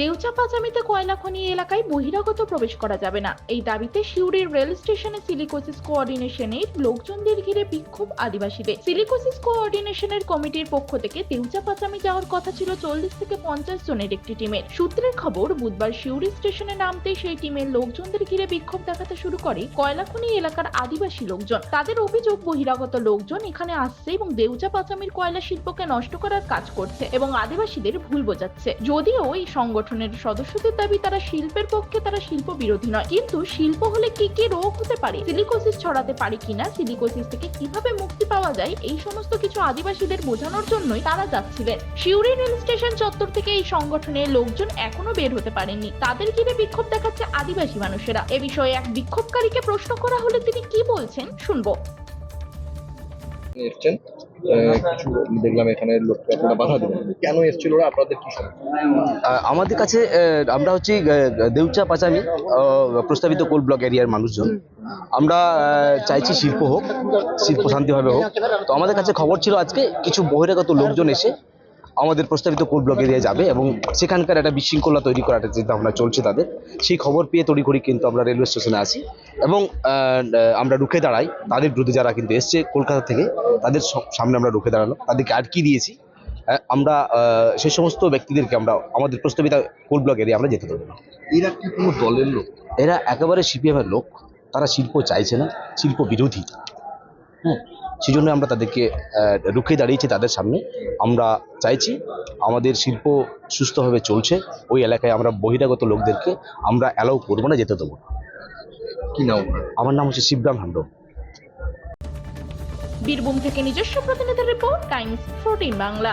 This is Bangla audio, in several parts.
দেউচা পাচামিতে কয়লা খনি এলাকায় বহিরাগত প্রবেশ করা যাবে না। এই দাবিতে শিউরির রেল স্টেশনে সিলিকোসিস কোঅর্ডিনেশনের লোকজনদের ঘিরে বিক্ষোভ আদিবাসীদের। সিলিকোসিস কোঅর্ডিনেশনের কমিটির পক্ষ থেকে দেউচা পাচামি যাওয়ার কথা ছিল চল্লিশ থেকে পঞ্চাশ জনের একটি টিমের। সূত্রের খবর, বুধবার শিউরি স্টেশনে নামতে সেই টিমের লোকজনদের ঘিরে বিক্ষোভ দেখাতে শুরু করে কয়লা খনি এলাকার আদিবাসী লোকজন। তাদের অভিযোগ, বহিরাগত লোকজন এখানে আসছে এবং দেউচা পাচামির কয়লা শিল্পকে নষ্ট করার কাজ করছে এবং আদিবাসীদের ভুল বোঝাচ্ছে। যদিও এই সংগঠনের সদস্যদের দাবি, তারা শিল্পের পক্ষে তারা শিল্প বিরোধী নয়। কিন্তু শিল্প হলে কি কি রোগ হতে পারে? সিলিকোসিস ছড়াতে পারে কিনা সিলিকোসিস থেকে কীভাবে মুক্তি পাওয়া যায়? এই সমস্ত কিছু আদিবাসীদের বোঝানোর জন্যই তারা যাচ্ছিলেন। শিউরি রেল স্টেশন চত্বর থেকে এই সংগঠনের লোকজন এখনও বের হতে পারেননি। তাদের ঘিরে বিক্ষোভ দেখাচ্ছে আদিবাসী মানুষেরা। এ বিষয়ে এক বিক্ষোভকারীকে প্রশ্ন করা হলে তিনি কি বলছেন? শুনব। এসছেন। কিছু দেখলাম এখানে বাধা দিলেন। কেন আপনাদের কি আমাদের কাছে আমরা হচ্ছি দেউচা পাচামি প্রস্তাবিত কোল ব্লক এরিয়ার মানুষজন। আমরা চাইছি শিল্প হোক, শিল্প শান্তিভাবে হোক। তো আমাদের কাছে খবর ছিল আজকে, কিছু বহিরাগত লোকজন এসে আমাদের প্রস্তাবিত কোল ব্লক এরিয়ায় যাবে এবং সেখানকার একটা বিশৃঙ্খলা তৈরি করার একটা চিন্তা ভাবনা চলছে তাদের সেই খবর পেয়ে তড়ি করি কিন্তু আমরা রেলওয়ে স্টেশনে আসি এবং আমরা রুখে দাঁড়াই। তাদের বিরুদ্ধে যারা কিন্তু এসছে কলকাতা থেকে তাদের সামনে আমরা রুখে দাঁড়ানো তাদেরকে আটকে দিয়েছি। আমরা সেই সমস্ত ব্যক্তিদেরকে আমরা আমাদের প্রস্তাবিত কোল ব্লক এরিয়া আমরা যেতে দেবো না। এরা কি কোনো দলের লোক? এরা একেবারে সিপিএমের লোক। তারা শিল্প চাইছে না শিল্প বিরোধী। হ্যাঁ সেই জন্য আমরা তাদেরকে রুখে দাঁড়িয়েছি তাদের সামনে। আমরা চাইছি আমাদের শিল্প সুস্থভাবে চলছে ওই এলাকায় আমরা বহিরাগত লোকদেরকে আমরা অ্যালাউ করব না যেতে দেবো কি নাম আমার নাম হচ্ছে শিবরাম হান্ড বীরভূম থেকে নিজস্ব প্রতিনিধি রিপোর্ট টাইমস ফোরটিন বাংলা।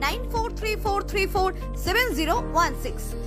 94343470016.